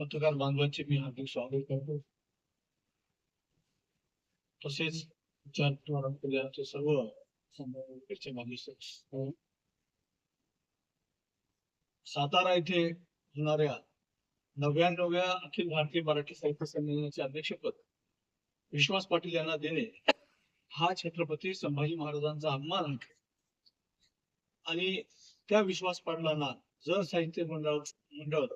पत्रकार बांधवांचे मी हार्दिक स्वागत करतो. तसेच सर्व सातारा येथे होणाऱ्या नव्याण्णव्या अखिल भारतीय मराठी साहित्य संमेलनाचे अध्यक्षपद विश्वास पाटील यांना देणे हा छत्रपती संभाजी महाराजांचा अपमान आहे. आणि त्या विश्वास पाटलांना जर साहित्य मंडळ मंडळ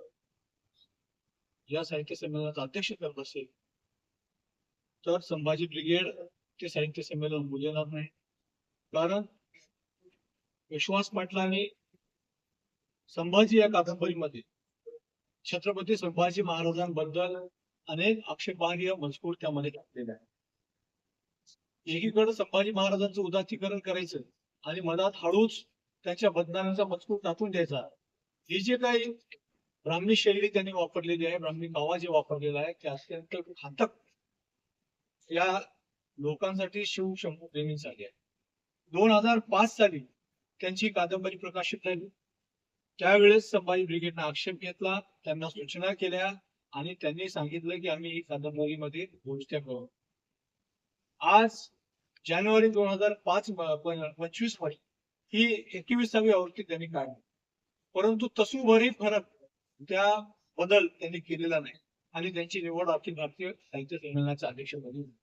या साहित्य संमेलनाचा अध्यक्ष करत असेल तर संभाजी ब्रिगेड ते साहित्य संमेलन बोलणार नाही. कारण विश्वास पाटलांनी संभाजी या कादंबरीमध्ये छत्रपती संभाजी महाराजांबद्दल अनेक आक्षेपार्ह मजकूर त्यामध्ये टाकलेला आहे एकीकडे संभाजी महाराजांचं उदात्तीकरण करायचं आणि मनात हळूच त्यांच्या बदनामीचा मजकूर टाकून द्यायचा. हे जे काही ब्राह्मी शैली त्यांनी वापरलेली आहे. ब्राह्मी कावा जे वापरलेला आहे ते अत्यंत घातक या लोकांसाठी शिव शंभू प्रेमीसाठी आहे. दोन हजार पाच साली त्यांची कादंबरी प्रकाशित झाली. त्यावेळेस संभाजी ब्रिगेडनं आक्षेप घेतला त्यांना सूचना केल्या आणि त्यांनी सांगितलं की आम्ही ही कादंबरीमध्ये गोष्टी करू. आज जानेवारी दोन हजार पाच पंचवीसमध्ये ही एकविसावी आवृत्ती त्यांनी काढली. परंतु तसूभरीत फरक त्या बदल त्यांनी केलेला नाही. आणि त्यांची निवड अखिल भारतीय साहित्य संमेलनाच्या अध्यक्षपदी झाली.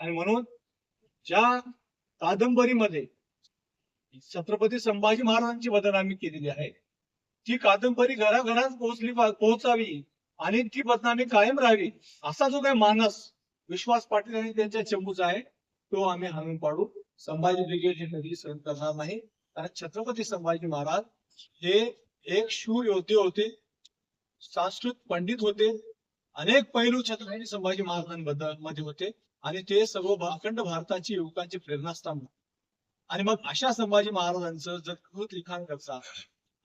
आणि म्हणून ज्या कादंबरीमध्ये छत्रपती संभाजी महाराजांची बदनामी केलेली आहे ती कादंबरी घराघरात पोहोचली पोहोचावी आणि ती बदनामी कायम राहावी असा जो काही मानस विश्वास पाटील आणि त्यांच्या चंबूचा आहे तो आम्ही हाणून पाडू. संभाजी ब्रिगेड हे कधी सहन करणार नाही. कारण छत्रपती संभाजी महाराज हे एक शूर योद्धे होते संस्कृत पंडित होते अनेक पैलू छत्रपती संभाजी महाराजांबद्दलमध्ये होते आणि ते सर्व अखंड भारताची युवकांची प्रेरणास्थान आणि मग अशा संभाजी महाराजांचं जर कृत लिखाण करता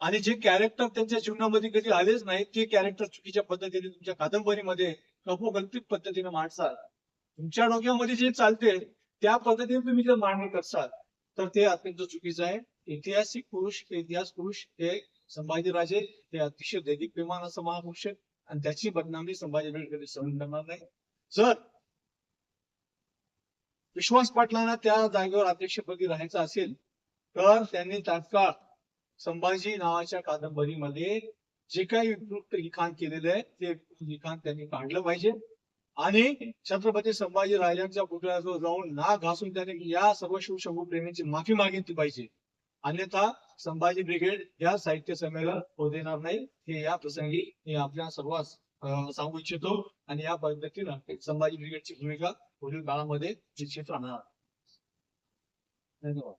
आणि जे कॅरेक्टर त्यांच्या जीवनामध्ये कधी आलेच नाही ते कॅरेक्टर चुकीच्या पद्धतीने तुमच्या कादंबरीमध्ये कपोकल्पित पद्धतीने मांडसाल तुमच्या डोक्यामध्ये जे चालते त्या पद्धतीने तुम्ही जर मांडणी करसाल तर ते अत्यंत चुकीचं आहे. ऐतिहासिक पुरुष इतिहास पुरुष हे संभाजीराजे हे अतिशय दैनिक विमान असं महापुरुष आणि त्याची बदनामी संभाजी कधी सहन करणार नाही. जर विश्वास पाटलांना त्या जागेवर अध्यक्षपदी राहायचं असेल तर त्यांनी तात्काळ संभाजी नावाच्या कादंबरीमध्ये जे काही उपयुक्त लिखाण केलेलं आहे ते लिखाण त्यांनी काढलं पाहिजे. आणि छत्रपती संभाजी राजांच्या पुतळ्याजवळ जाऊन नाक घासून त्याने या सर्व शिवशंभू प्रेमींची माफी मागितली पाहिजे. अन्यथा संभाजी ब्रिगेड या साहित्य संमेलन होऊ देणार नाही. हे या प्रसंगी मी आपल्या सर्वांस सांगू इच्छितो आणि या पद्धतीनं संभाजी ब्रिगेडची भूमिका पुढील काळामध्ये निश्चित राहणार. धन्यवाद.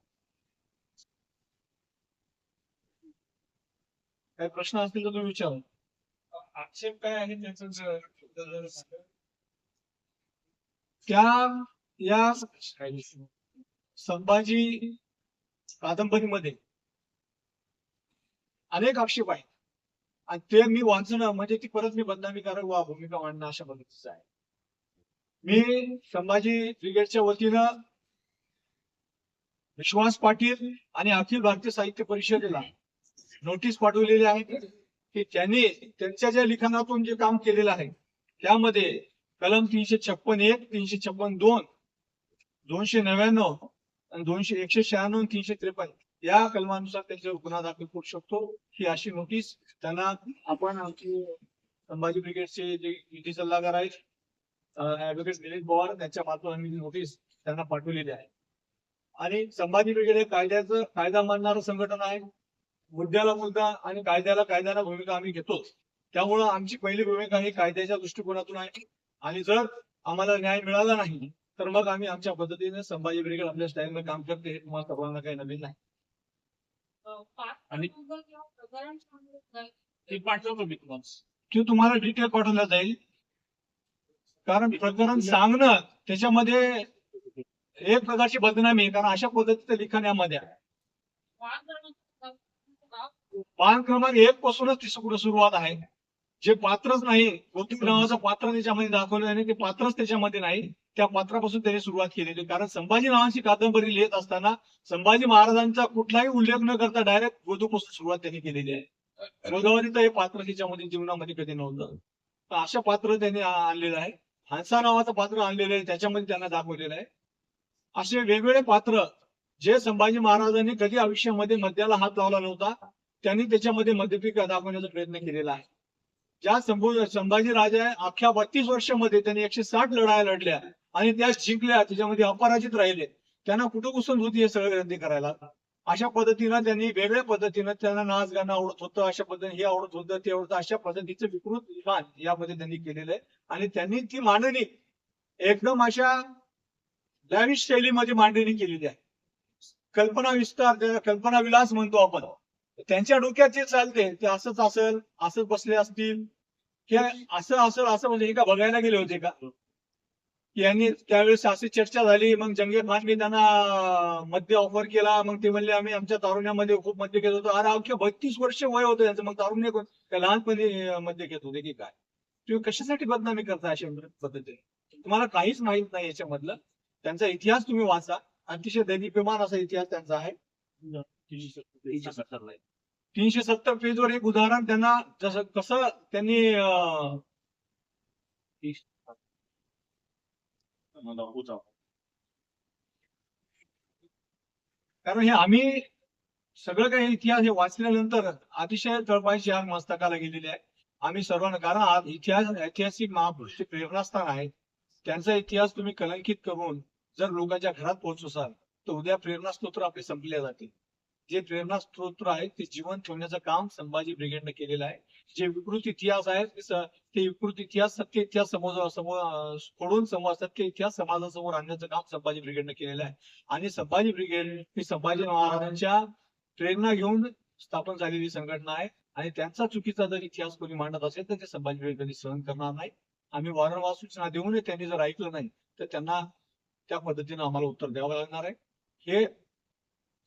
काही प्रश्न असतील तर तुम्ही विचारा. आक्षेप काय आहे त्याचं त्या या संभाजी कादंबरीमध्ये. अनेक आक्षेप आहेत. आणि ते मी वाचणं म्हणजे ती परत मी बदनामीकारक वा भूमिका मांडणं अशा पद्धतीचं आहे. मी संभाजी ब्रिगेडच्या वतीनं विश्वास पाटील आणि अखिल भारतीय साहित्य परिषदेला नोटीस पाठवलेली आहे की त्यांनी त्यांच्या ज्या लिखाणातून जे काम केलेलं आहे त्यामध्ये कलम तीनशे छप्पन एक तीनशे छप्पन दोन दोनशे नव्याण्णव दोनशे एकशे शहाण्णव आणि तीनशे त्रेपन्न या कलमानुसार त्यांच्यावर गुन्हा दाखल करू शकतो. ही अशी नोटीस त्यांना आपण आमची संभाजी ब्रिगेडचे जे युती सल्लागार आहेत ऍडव्होकेट दिलीप पवार त्यांच्या मार्फत आम्ही नोटीस त्यांना पाठवलेली आहे. आणि संभाजी ब्रिगेड हे कायद्याचं कायदा मानणारं संघटन आहे. मुद्द्याला मुद्दा आणि कायद्याला कायद्याला भूमिका आम्ही घेतोच. त्यामुळं आमची पहिली भूमिका ही कायद्याच्या दृष्टिकोनातून आहे. आणि जर आम्हाला न्याय मिळाला नाही तर मग आम्ही आमच्या पद्धतीने संभाजी ब्रिगेड आपल्या स्टाईलमध्ये काम करते हे तुम्हाला सर्वांना काही नवीन नाही. आणि- आणि ते पाठवतो मी तुम्हाला ते तुम्हाला डिटेल पाठवलं जाईल. कारण प्रकरण सांगणं त्याच्यामध्ये एक प्रकारची बदनामी कारण अशा पद्धतीचं लिखाण यामध्ये आहे. पान क्रमांक एक पासूनच ती सुरु- सुरुवात आहे. जे पात्रच नाही गौतम नावाचं पात्र त्याच्यामध्ये दाखवलं आणि ते पात्रच त्याच्यामध्ये नाही. त्या पात्रापासून त्यांनी सुरुवात केलेली कारण संभाजी नावाची कादंबरी लिहित असताना संभाजी महाराजांचा कुठलाही उल्लेख न करता डायरेक्ट गोदूपासून सुरुवात त्यांनी केलेली आहे. गोदावरीचं हे पात्र त्याच्यामध्ये जीवनामध्ये कधी नव्हतं. तर अशा पात्र त्यांनी आणलेलं आहे. हंसा नावाचं पात्र आणलेलं आहे त्याच्यामध्ये त्यांना दाखवलेलं आहे. असे वेगवेगळे पात्र जे संभाजी महाराजांनी कधी आयुष्यामध्ये मद्याला हात लावला नव्हता त्यांनी त्याच्यामध्ये मद्यपिका दाखवण्याचा प्रयत्न केलेला आहे. ज्या संभू संभाजी राजा अख्ख्या बत्तीस वर्षामध्ये त्यांनी एकशे साठ लढाया लढल्या आणि त्या जिंकल्या त्याच्यामध्ये अपराजित राहिले. त्यांना कुठं कुसून होती हे सगळं ग्रंथी करायला? अशा पद्धतीनं त्यांनी वेगळ्या पद्धतीनं त्यांना नाच गाणं आवडत होतं अशा पद्धतीने हे आवडत होतं ते आवडतं अशा पद्धतीचं विकृत विधान यामध्ये त्यांनी केलेलं आहे. आणि त्यांनी ती मांडणी एकदम अशा लॅविश शैलीमध्ये मांडणी केलेली आहे. कल्पना विस्तार त्याला कल्पना विलास म्हणतो आपण. त्यांच्या डोक्यात जे चालते ते असंच असेल असंच बसले असतील किंवा असं असेल असं म्हणजे हे का बघायला गेले होते का? यांनी त्यावेळेस अशी चर्चा झाली मग जंगे खानने त्यांना मद्य ऑफर केला मग ते म्हणले आम्ही आमच्या तारुण्यामध्ये खूप मद्य घेत होतो. अरे अख्खे बत्तीस वर्ष वय होतं त्यांचं मग तारुण्य कोण? लहानपणी मद्य घेत होते की काय? तुम्ही कशासाठी बदनामी करता अशा पद्धतीने? तुम्हाला काहीच माहीत नाही याच्यामधलं. त्यांचा इतिहास तुम्ही वाचा. अतिशय दैदिप्यमान असा इतिहास त्यांचा आहे. तीनशे सत्तर पेजवर एक उदाहरण त्यांना जसं कसं त्यांनी कारण हे आम्ही सगळं काही इतिहास हे वाचल्यानंतर अतिशय तळपायची आग मस्तकाला गेलेली आहे. आम्ही सर्वांना कारण आज इतिहास ऐतिहासिक महापुरुषचे प्रेरणास्थान आहे. त्यांचा इतिहास तुम्ही कलंकित करून जर लोकांच्या घरात पोहोचवसाल तर उद्या प्रेरणास्त्रोत्र आपले संपले जातील. जे प्रेरणास्त्रोत्र आहेत ते जीवन ठेवण्याचं काम संभाजी ब्रिगेडनं केलेलं आहे. जे विकृत इतिहास आहे ते विकृत इतिहास सत्य इतिहास समोर समोर समोर सत्य इतिहास समाजासमोर आणण्याचं काम संभाजी ब्रिगेडनं केलेलं आहे. आणि संभाजी ब्रिगेड ही संभाजी महाराजांच्या प्रेरणा घेऊन स्थापन झालेली संघटना आहे. आणि त्यांचा चुकीचा जर इतिहास कोणी मांडत असेल तर ते संभाजी ब्रिगेड कधी सहन करणार नाही. आम्ही वारंवार सूचना देऊनही त्यांनी जर ऐकलं नाही तर त्यांना त्या पद्धतीनं आम्हाला उत्तर द्यावं लागणार आहे. हे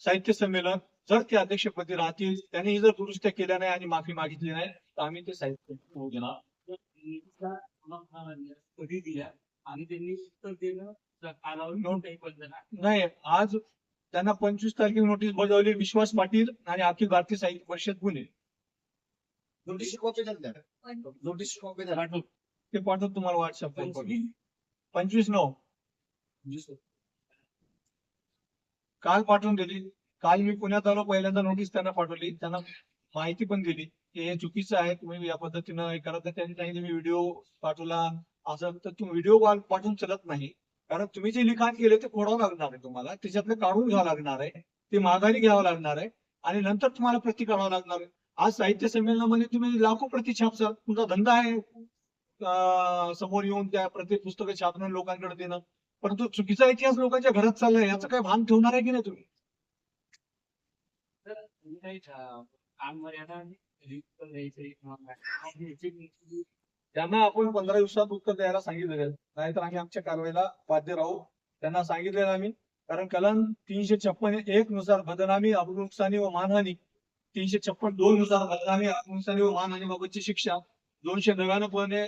साहित्य संमेलन जर ते अध्यक्षपदी राहतील त्यांनी जर दुरुस्त्या केल्या नाही आणि माफी मागितली नाही तर आम्ही ते साहित्य होऊ देणार. कधी दिल्या आणि त्यांनी उत्तर देणं नाही आज त्यांना पंचवीस तारखेला नोटीस बजावली विश्वास पाटील आणि अखिल भारतीय साहित्य परिषद पुणे नोटीस कॉपी झाल्या नोटीस कॉपी झाल्या पाठवतो. ते पाठवतो तुम्हाला व्हॉट्सअप पंचवीस. पंचवीस नऊ. काल पाठवून दिली. काल मी पुण्यात आलो पहिल्यांदा नोटीस त्यांना पाठवली. त्यांना माहिती पण दिली की हे चुकीचं आहे तुम्ही या पद्धतीनं हे करत त्यांनी सांगितलं मी व्हिडिओ पाठवला. असं तर तुम्ही व्हिडिओ पाठवून चलत नाही. कारण तुम्ही जे लिखाण केले ते फोडावं लागणार आहे तुम्हाला. त्याच्यातलं काढून घ्यावं लागणार आहे. ते माघारी घ्यावं लागणार आहे. आणि नंतर तुम्हाला प्रती काढावं लागणार आहे. आज साहित्य संमेलनामध्ये तुम्ही लाखो प्रती छापसाल तुमचा धंदा आहे. समोर येऊन त्या प्रत्येक पुस्तकं छापणं लोकांकडे देणं. परंतु चुकीचा इतिहास लोकांच्या घरात चाललाय याचं काय भान ठेवणार आहे की नाही तुम्ही? त्यांना आपण पंधरा दिवसात उत्तर द्यायला सांगितलेलं. नाहीतर आम्ही आमच्या कारवाईला बाध्य राहू. त्यांना सांगितलेलं आम्ही. कारण कलम तीनशे छप्पन एक नुसार बदनामी अबनुकसानी व मानहानी. तीनशे छप्पन दोन नुसार बदनामी अबनुकसानी व मानहानी बाबतची शिक्षा. दोनशे नव्याण्णव पणे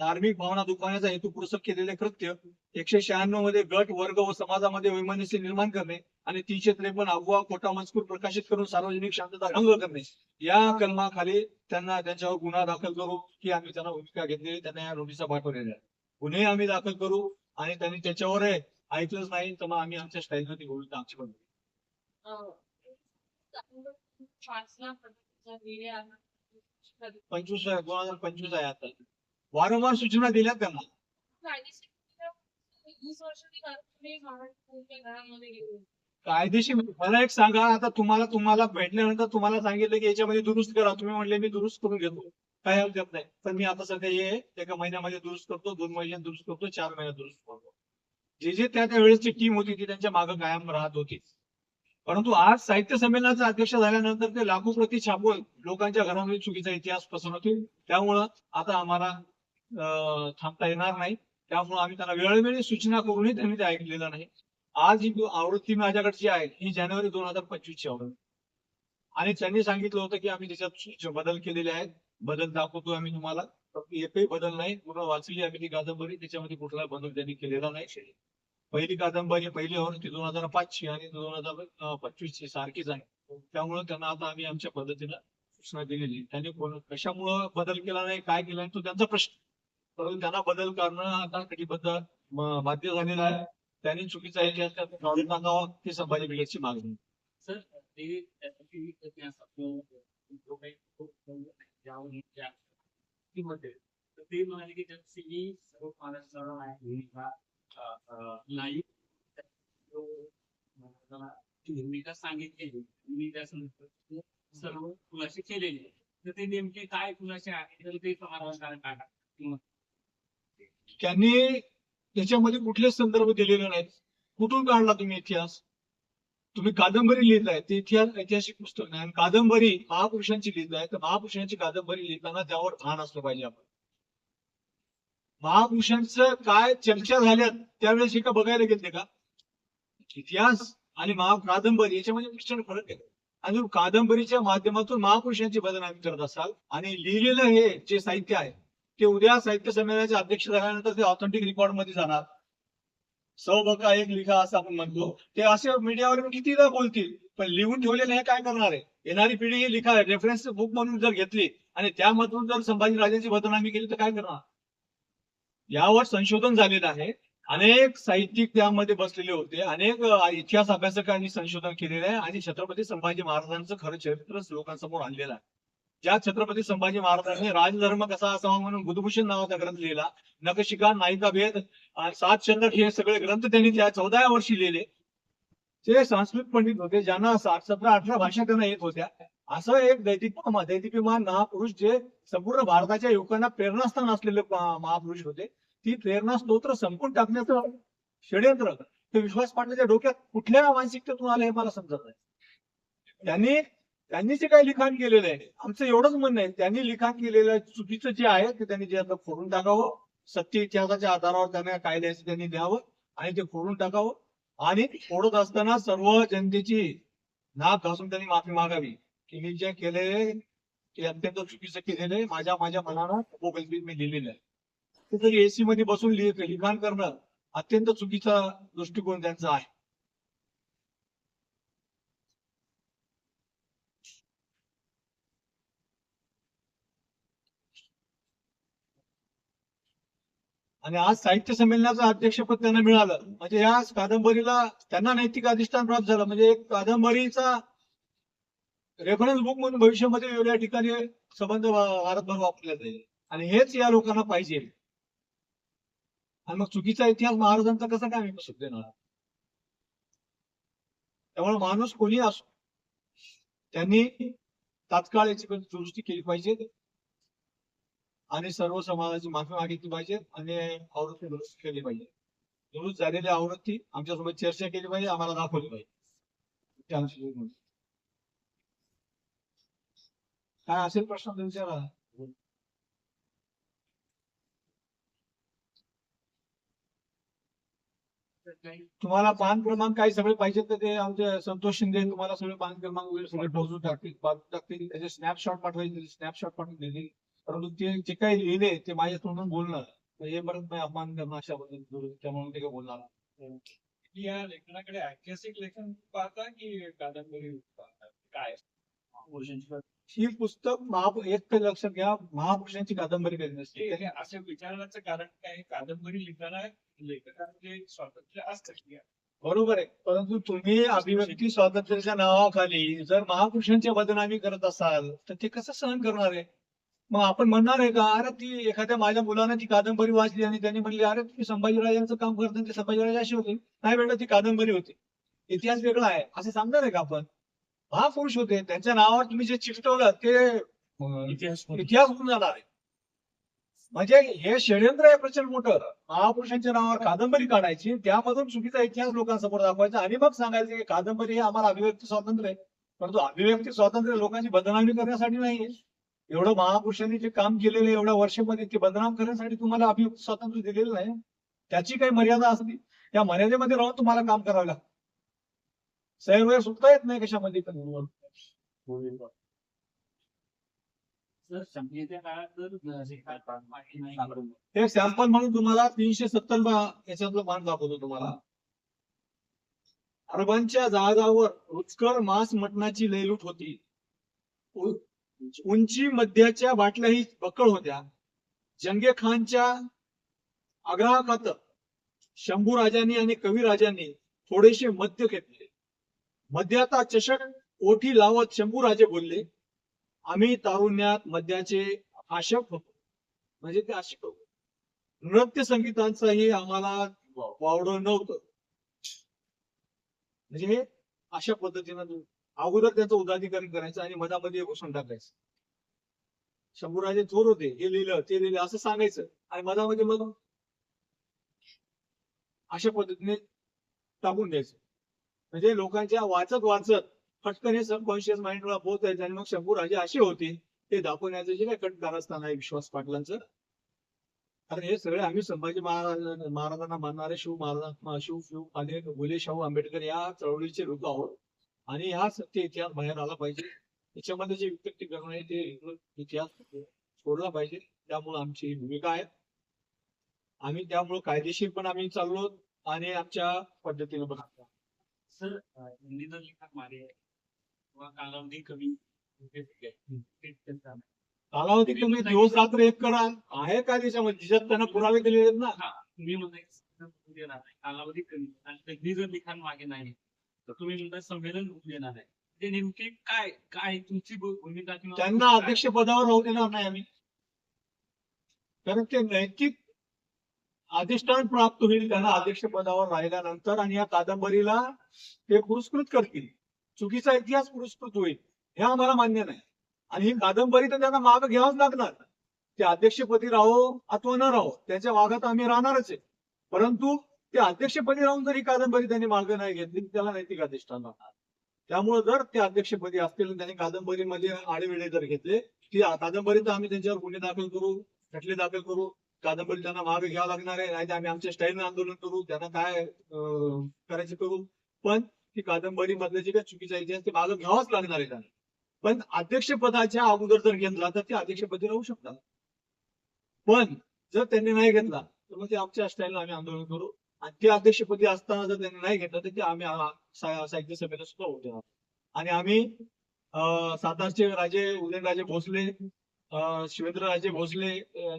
धार्मिक भावना दुखवण्याचा हेतुपुरस्सर केलेले कृत्य एकशे शहाण्णवमध्ये गट वर्ग व समाजामध्ये वैमनस्य निर्माण करणे आणि तीनशे त्रेपन्न अफवा खोटा मजकूर प्रकाशित करून सार्वजनिक शांतता भंग करणे या कलमाखाली त्यांना त्यांच्यावर गुन्हा दाखल करू की आम्ही त्यांना भूमिका घेतलेली त्यांना या नोटिसा पाठवलेल्या. गुन्हे आम्ही दाखल करू आणि त्यांनी त्याच्यावर ऐकलंच नाही तर मग आम्ही आमच्या स्टाईलमध्ये भूमिका आमची बनवू. पंचवीस दोन हजार पंचवीस आहे आता वारंवार सूचना दिल्या त्यांना. कायदेशीर कायदेशीर मला एक सांगा आता तुम्हाला तुम्हाला भेटल्यानंतर तुम्हाला सांगितलं की याच्यामध्ये दुरुस्त करा. तुम्ही म्हणले मी दुरुस्त करून घेतो. काय हरकत नाही. पण मी आता सध्या हे एका महिन्यामध्ये दुरुस्त करतो दोन महिन्यात दुरुस्त करतो चार महिन्यात दुरुस्त करतो. जे जे त्या त्या वेळेसची टीम होती ती त्यांच्या मागे कायम राहत होती. परंतु आज साहित्य संमेलनाचा अध्यक्ष झाल्यानंतर ते लाखो प्रती छापून लोकांच्या घरामध्ये चुकीचा इतिहास पसरवतील. त्यामुळं आता आम्हाला थांबता येणार नाही. त्यामुळे आम्ही त्यांना वेळोवेळी सूचना करूनही त्यांनी ते ऐकलेलं नाही. आज ही आवृत्ती माझ्याकडची आहे ही जानेवारी दोन हजार पंचवीस ची आवृत्ती. आणि त्यांनी सांगितलं होतं की आम्ही त्याच्यात बदल केलेले आहेत बदल दाखवतो आम्ही तुम्हाला. एकही बदल नाही. पूर्ण वाचली आम्ही ती कादंबरी. त्याच्यामध्ये कुठला बदल त्यांनी केलेला नाही. पहिली कादंबरी पहिली आवृत्ती दोन हजार पाचची आणि दोन हजार पंचवीस ची सारखीच आहे. त्यामुळे त्यांना आता आम्ही आमच्या पद्धतीनं सूचना दिलेली त्यांनी कोण कशामुळं बदल केला नाही काय केला नाही तो त्यांचा प्रश्न. परंतु त्यांना बदल करणं आता कटिबद्ध बाध्य झालेला आहे. त्यांनी चुकीचा इतिहास त्यात काढून टाकावा ही संभाजी ब्रिगेडची मागणी सर ते ते म्हणाले की त्याची ही सर्व महाराष्ट्राला भूमिका नाही भूमिका सांगितलेली मी त्या सर्व खुलासे केलेले तर ते नेमके काय खुलासे आहे तर ते महाराजांना टाका त्यांनी त्याच्यामध्ये कुठलेच संदर्भ दिलेले नाहीत. कुठून काढला तुम्ही इतिहास? तुम्ही कादंबरी लिहिताय. ते इतिहास ऐतिहासिक पुस्तक नाही. आणि कादंबरी महापुरुषांची लिहिताय तर महापुरुषांची कादंबरी लिहिताना त्यावर भान असलं पाहिजे आपण. महापुरुषांचं काय चर्चा झाल्यात त्यावेळेस एका बघायला गेले का? इतिहास आणि महा कादंबरी याच्यामध्ये प्रचंड फरक आहे. आणि कादंबरीच्या माध्यमातून महापुरुषांची बदनामी करत असाल आणि लिहिलेलं हे जे साहित्य आहे ते उद्या साहित्य संमेलनाचे अध्यक्ष झाल्यानंतर ते ऑथेंटिक रिपोर्टमध्ये जाणार. सौबका एक लिखा असं आपण म्हणतो. ते असे मीडियावर कितीदा बोलतील पण लिहून ठेवलेलं हे काय करणार आहे? येणारी पिढी ही लिखा रेफरन्स बुक म्हणून जर घेतली आणि त्यामधून जर संभाजी राजांची बदनामी केली तर काय करणार? यावर संशोधन झालेलं आहे. अनेक साहित्यिक त्यामध्ये बसलेले होते. अनेक इतिहास अभ्यासकांनी संशोधन केलेलं आहे. आणि छत्रपती संभाजी महाराजांचं खरं चरित्र लोकांसमोर आणलेलं आहे. ज्या छत्रपती संभाजी महाराजांनी राजधर्म कसा असावा म्हणून बुधभूषण नावाचा ग्रंथ लिहिला नकशिका नायिका भेद सात चंद्र हे सगळे ग्रंथ त्यांनी त्या चौदाव्या वर्षी लिहिले. ते संस्कृत पंडित होते ज्यांना सात सतरा अठरा भाषा त्यांना येत होत्या असं एक दैदिप्यमान दैदिप्यमान महापुरुष जे संपूर्ण भारताच्या युवकांना प्रेरणास्थान असलेले महापुरुष होते ती प्रेरणा स्तोत्र संपून टाकण्याचं षडयंत्र ते विश्वास पाटलाच्या डोक्यात कुठल्या मानसिकतेतून आलं हे मला समजत नाही. त्यांनी त्यांनी जे काही लिखाण केलेलं आहे आमचं एवढंच म्हणणं आहे त्यांनी लिखाण केलेलं चुकीचं जे आहे ते त्यांनी जे आता फोडून टाकावं. सत्य इतिहासाच्या आधारावर त्यांना काय द्यायचं त्यांनी द्यावं आणि ते फोडून टाकावं. आणि फोडत असताना सर्व जनतेची नाक घासून त्यांनी माफी मागावी. की मी जे केले ते अत्यंत चुकीचं केलेलं आहे. माझ्या माझ्या मनानं मोबाईल मी लिहिलेलं आहे. ते एसी मध्ये बसून लिहित लिखाण करणं अत्यंत चुकीचा दृष्टिकोन त्यांचा आहे. आणि आज साहित्य संमेलनाचं अध्यक्षपद त्यांना मिळालं. म्हणजे या कादंबरीला त्यांना नैतिक अधिष्ठान प्राप्त झालं. म्हणजे एक कादंबरीचा रेफरन्स बुक म्हणून भविष्यामध्ये वेगवेगळ्या ठिकाणी संबंध भारतभर वापरला जाईल. आणि हेच या लोकांना पाहिजे. आणि मग चुकीचा इतिहास महाराजांचा कसा काय मी कसं देणार? त्यामुळे माणूस कोणी असो त्यांनी तात्काळ याची दुरुस्ती केली पाहिजे. आणि सर्व समाजाची माफी मागितली पाहिजे आणि आवृत्ती दुरुस्त केली पाहिजे. दुरुस्त झालेली आवृत्ती आमच्यासोबत चर्चा केली पाहिजे आम्हाला दाखवली पाहिजे. त्या काय असेल प्रश्न तर विचारा तुम्हाला पान क्रमांक काही सगळे पाहिजे तर ते? आमचे संतोष शिंदे तुम्हाला सगळे पान क्रमांक वगैरे सगळे पोहोचून टाकतील टाकतील. त्याचे स्नॅपशॉट पाठवायचे स्नॅपशॉट पाठवून देतील. परंतु ते जे काही लिहिले ते माझ्या तोंडून बोलणार हे परत नाही अपमान करणं अशा पद्धतीने त्यामुळे ते काही बोलणार नाही. या लेखनाकडे ऐतिहासिक लेखन पाहता की कादंबरी काय? ही पुस्तक महा एक लक्षात घ्या महापुरुषांची कादंबरी कधी नसते असे विचारण्याचं कारण काय? कादंबरी लिहिताना लेखकांचे स्वातंत्र्य असतं बरोबर आहे. परंतु तुम्ही अभिव्यक्ती स्वातंत्र्याच्या नावाखाली जर महापुरुषांची बदनामी करत असाल तर ते कसं सहन करणार आहे? मग आपण म्हणणार आहे का अरे ती एखाद्या माझ्या मुलानं ती कादंबरी वाचली आणि त्यांनी म्हणली अरे तुम्ही संभाजीराजांचं काम करता ते संभाजीराजे अशी होते. नाही बेटा ती कादंबरी होती. इतिहास वेगळा आहे. असं सांगणार आहे का आपण? महापुरुष होते. त्यांच्या नावावर तुम्ही जे चिकटवलं ते इतिहास इतिहास होऊन जाणार आहे. म्हणजे हे षडयंत्र आहे प्रचंड मोठं. महापुरुषांच्या नावावर कादंबरी काढायची त्यामधून चुकीचा इतिहास लोकांसमोर दाखवायचा आणि मग सांगायचं की कादंबरी हे आम्हाला अभिव्यक्ती स्वातंत्र्य आहे. परंतु अभिव्यक्ती स्वातंत्र्य लोकांची बदनामी करण्यासाठी नाही एवढं महापुरुषांनी जे काम केलेलं एवढ्या वर्षामध्ये ते बदनाम करण्यासाठी तुम्हाला अभिव्यक्ती स्वातंत्र्य दिलेलं नाही. त्याची काही मर्यादा असते त्या मर्यादेमध्ये राहून तुम्हाला काम करावं लागतं. सैरवैर सुटता येत नाही कशामध्ये पण एक सॅम्पल म्हणून तुम्हाला तीनशे सत्तर याच्यातलं मान दाखवतो तुम्हाला. अरबांच्या जहाजावर रुचकर मांस मटणाची लयलूट होती. उंची मध्याच्या बाटल्याही बक्कळ होत्या. जंगे खानच्या आग्रहाखात शंभू राजांनी आणि कवी राजांनी थोडेसे मद्य घेतले. मद्याचा चषक ओठी लावत शंभू राजे बोलले आम्ही तारुण्यात मद्याचे आशक होतो. म्हणजे ते आशिक होतो. नृत्य संगीतांचाही आम्हाला वावड नव्हतं. म्हणजे हे अशा पद्धतीनं अगोदर त्याचं उदाधिकरण करायचं आणि मधामध्ये घुसून टाकायचं. शंभूराजे थोर होते हे लिहिलं ते लिहिलं असं सांगायचं. आणि मधामध्ये मग अशा पद्धतीने टाकून द्यायचं. म्हणजे लोकांच्या वाचत वाचत फटकन हे सबकॉन्शियस माइंडला पोहोचायचं आणि मग शंभूराजे असे होते ते दाखवण्याचं जे काही कटकारस्थान आहे विश्वास पाटलांचं. कारण हे सगळे आम्ही संभाजी महाराज महाराजांना मानणारे शिव महाराज शिव शिव आणि फुले शाहू आंबेडकर या चळवळीचे लोक आहोत. आणि हा सत्य इतिहास बाहेर आला पाहिजे. त्याच्यामध्ये जे व्यक्तीकरण आहे ते इतिहास सोडला पाहिजे. त्यामुळे आमची भूमिका आहे. आम्ही त्यामुळे कायदेशीर पण आम्ही चाललो आणि आमच्या पद्धतीने पण. सर निधन लिखाण मारे किंवा कालावधी कमी. कालावधी कमी दिवस रात्र एक करा. आहे का त्याच्यामध्ये? ज्याच्यात त्यांना पुरावे दिलेले आहेत ना? देणार नाही. कालावधी कमी. आणि जर लिखाण मागे नाही. तुम्ही म्हणताय संमेलन देणार आहे. ते नेमके काय काय तुमची भूमिका किंवा त्यांना अध्यक्ष पदावर राहू देणार नाही आम्ही. कारण ते नैतिक अधिष्ठान प्राप्त होईल त्यांना अध्यक्ष पदावर राहिल्यानंतर आणि या कादंबरीला ते पुरस्कृत करतील. चुकीचा इतिहास पुरस्कृत होईल हे आम्हाला मान्य नाही. आणि ही कादंबरी तर त्यांना माग घ्यावंच लागणार. ते अध्यक्षपदी राहो अथवा न राहो त्यांच्या मागात आम्ही राहणारच आहे. परंतु ते अध्यक्षपदी राहून जर ही कादंबरी त्यांनी मार्ग नाही घेतली त्याला नैतिक अधिष्ठान राहणार त्यामुळे जर ते अध्यक्षपदी असतील त्यांनी कादंबरीमध्ये आडेवेळे जर घेतले की कादंबरीत आम्ही त्यांच्यावर गुन्हे दाखल करू खटले दाखल करू कादंबरी त्यांना मागे घ्यावं लागणार आहे नाही तर आम्ही आमच्या स्टाईलने आंदोलन करू त्यांना काय अं, करायचे करू. पण ती कादंबरी मधले जे काही चुकीचा इतिहास ते मागे घ्यावाच लागणार आहे त्यांना. पण अध्यक्षपदाच्या अगोदर जर घेतला तर ते अध्यक्षपदी राहू शकतात. पण जर त्यांनी नाही घेतला तर मग ते आमच्या स्टाईलने आम्ही आंदोलन करू. आणि ते अध्यक्षपदी असताना जर त्यांनी नाही घेतलं तर ते आम्ही साहित्य सभेला सुद्धा होते आणि आम्ही अं, सातारचे राजे उदयनराजे भोसले शिवेंद्रराजे भोसले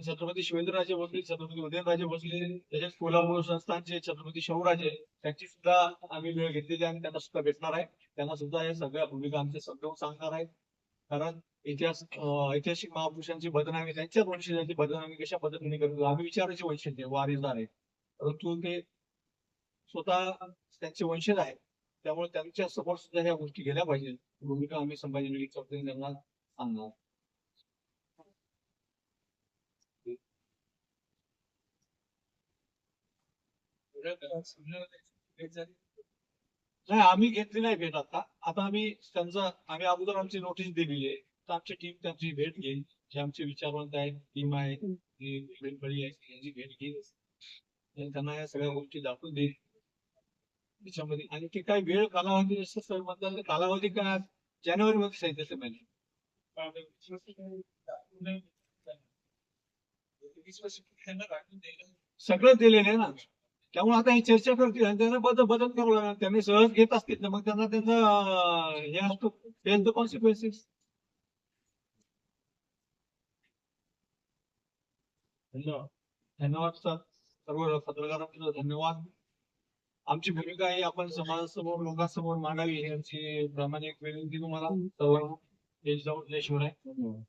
छत्रपती शिवेंद्रराजे भोसले छत्रपती उदयनराजे भोसले त्याच्यात कोल्हापूर संस्थानचे छत्रपती शाहूराजे त्यांची सुद्धा आम्ही वेळ घेतलेली आणि त्यांना सुद्धा भेटणार आहे. त्यांना सुद्धा या सगळ्या भूमिका आमच्या समजावून सांगणार आहे. कारण इतिहास ऐतिहासिक महापुरुषांची बदनामी त्यांच्याच वंशजांची बदनामी कशा पद्धतीने करतो आम्ही विचारायचे वैशिष्ट्य आहे आहे. परंतु ते स्वतः त्यांचे वंशज आहेत. त्यामुळे त्यांच्या सपोर्ट सुद्धा ह्या गोष्टी गेल्या पाहिजेत. भूमिका आम्ही संभाजी चौधरी त्यांना सांगणार. नाही आम्ही घेतली नाही भेट आता. आता आम्ही त्यांचा आम्ही अगोदर आमची नोटीस दिलेली आहे. तर आमची टीम त्यांची भेट घेईल. जे आमचे विचारवंत आहेत टीम आहे जी आहे यांची भेट घेईल. त्यांना या सगळ्या गोष्टी दाखवून देईल. त्याच्यामध्ये आणि ते काय वेळ कालावधी असं सर? म्हणतात कालावधी काय जानेवारी मध्ये सांगितलं संमेलन सगळं दिलेलं आहे ना. त्यामुळे आता ही चर्चा करतील आणि त्यांना बदल बदल करू लागणार. त्यांनी सहज घेत असतील तर मग त्यांना त्यांचा हे असतो. फेस द कॉन्सिक्वेन्सेस धन्यवाद. धन्यवाद सर. सर्व पत्रकारांचं धन्यवाद. आमची भूमिका ही आपण समाजासमोर लोकांसमोर मांडावी ही आमची प्रामाणिक विनंती तुम्हाला. सर्वांना. देश जाऊन आहे